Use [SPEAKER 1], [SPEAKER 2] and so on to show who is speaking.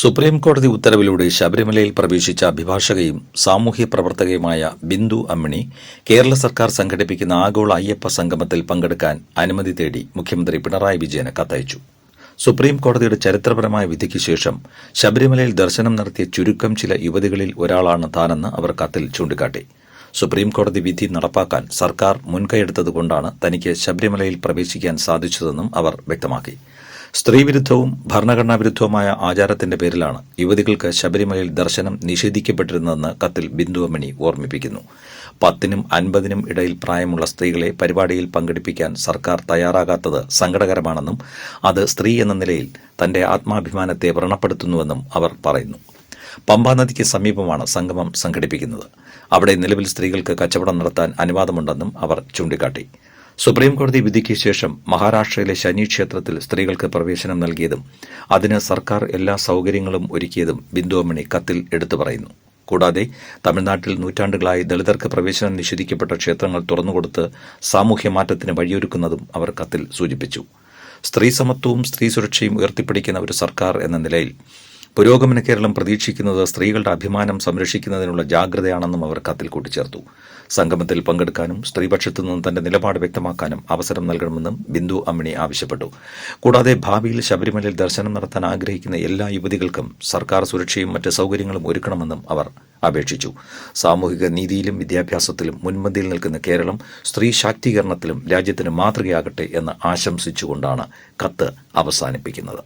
[SPEAKER 1] Supreme കോടതി ഉത്തരവിലൂടെ ശബരിമലയിൽ പ്രവേശിച്ച അഭിഭാഷകയും സാമൂഹ്യ പ്രവർത്തകയുമായ ബിന്ദു അമ്മിണി കേരള സർക്കാർ സംഘടിപ്പിക്കുന്ന ആഗോള അയ്യപ്പ സംഗമത്തിൽ പങ്കെടുക്കാൻ അനുമതി തേടി മുഖ്യമന്ത്രി പിണറായി വിജയന് കത്തയച്ചു. സുപ്രീം കോടതിയുടെ ചരിത്രപരമായ വിധിക്ക് ശേഷം ശബരിമലയിൽ ദർശനം നടത്തിയ ചുരുക്കം ചില യുവതികളിൽ ഒരാളാണ് താനെന്ന് അവർ കത്തിൽ ചൂണ്ടിക്കാട്ടി. സുപ്രീം കോടതി വിധി നടപ്പാക്കാൻ സർക്കാർ മുൻകൈയെടുത്തതുകൊണ്ടാണ് തനിക്ക് ശബരിമലയിൽ പ്രവേശിക്കാൻ സാധിച്ചതെന്നും അവർ വ്യക്തമാക്കി. സ്ത്രീവിരുദ്ധവും ഭരണഘടനാ വിരുദ്ധവുമായ ആചാരത്തിന്റെ പേരിലാണ് യുവതികൾക്ക് ശബരിമലയിൽ ദർശനം നിഷേധിക്കപ്പെട്ടിരുന്നതെന്ന് കത്തിൽ ബിന്ദുവമണി ഓർമ്മിപ്പിക്കുന്നു. പത്തിനും അൻപതിനും ഇടയിൽ പ്രായമുള്ള സ്ത്രീകളെ പരിപാടിയിൽ പങ്കെടുപ്പിക്കാൻ സർക്കാർ തയ്യാറാകാത്തത് സങ്കടകരമാണെന്നും അത് സ്ത്രീ എന്ന നിലയിൽ തന്റെ ആത്മാഭിമാനത്തെ വ്രണപ്പെടുത്തുന്നുവെന്നും അവർ പറയുന്നു. പമ്പാ നദിക്ക് സമീപമാണ് സംഗമം സംഘടിപ്പിക്കുന്നത്. അവിടെ നിലവിൽ സ്ത്രീകൾക്ക് കച്ചവടം നടത്താൻ അനുവാദമുണ്ടെന്നും അവർ ചൂണ്ടിക്കാട്ടി. സുപ്രീം കോടതി വിധിക്ക് ശേഷം മഹാരാഷ്ട്രയിലെ ശനി ക്ഷേത്രത്തിൽ സ്ത്രീകൾക്ക് പ്രവേശനം നൽകിയതും അതിന് സർക്കാർ എല്ലാ സൗകര്യങ്ങളും ഒരുക്കിയതും ബിന്ദുവമണി കത്തിൽ എടുത്തു പറയുന്നു. കൂടാതെ തമിഴ്നാട്ടിൽ നൂറ്റാണ്ടുകളായി ദളിതർക്ക് പ്രവേശനം നിഷേധിക്കപ്പെട്ട ക്ഷേത്രങ്ങൾ തുറന്നുകൊടുത്ത് സാമൂഹ്യ മാറ്റത്തിന് വഴിയൊരുക്കുന്നതും അവർ കത്തിൽ സൂചിപ്പിച്ചു. സ്ത്രീ സമത്വവും സ്ത്രീ സുരക്ഷയും ഉയർത്തിപ്പിടിക്കുന്ന ഒരു സർക്കാർ എന്ന നിലയിൽ പുരോഗമന കേരളം പ്രതീക്ഷിക്കുന്നത് സ്ത്രീകളുടെ അഭിമാനം സംരക്ഷിക്കുന്നതിനുള്ള ജാഗ്രതയാണെന്നും അവർ കത്തിൽ കൂട്ടിച്ചേർത്തു. സംഗമത്തിൽ പങ്കെടുക്കാനും സ്ത്രീപക്ഷത്തു നിന്നും തന്റെ നിലപാട് വ്യക്തമാക്കാനും അവസരം നൽകണമെന്നും ബിന്ദു അമ്മിണി ആവശ്യപ്പെട്ടു. കൂടാതെ ഭാവിയിൽ ശബരിമലയിൽ ദർശനം നടത്താൻ ആഗ്രഹിക്കുന്ന എല്ലാ യുവതികൾക്കും സർക്കാർ സുരക്ഷയും മറ്റ് സൗകര്യങ്ങളും ഒരുക്കണമെന്നും അവർ അപേക്ഷിച്ചു. സാമൂഹിക നീതിയിലും വിദ്യാഭ്യാസത്തിലും മുൻപന്തിയിൽ നിൽക്കുന്ന കേരളം സ്ത്രീ ശാക്തീകരണത്തിലും രാജ്യത്തിന് മാതൃകയാകട്ടെ എന്ന് ആശംസിച്ചുകൊണ്ടാണ് കത്ത് അവസാനിപ്പിക്കുന്നത്.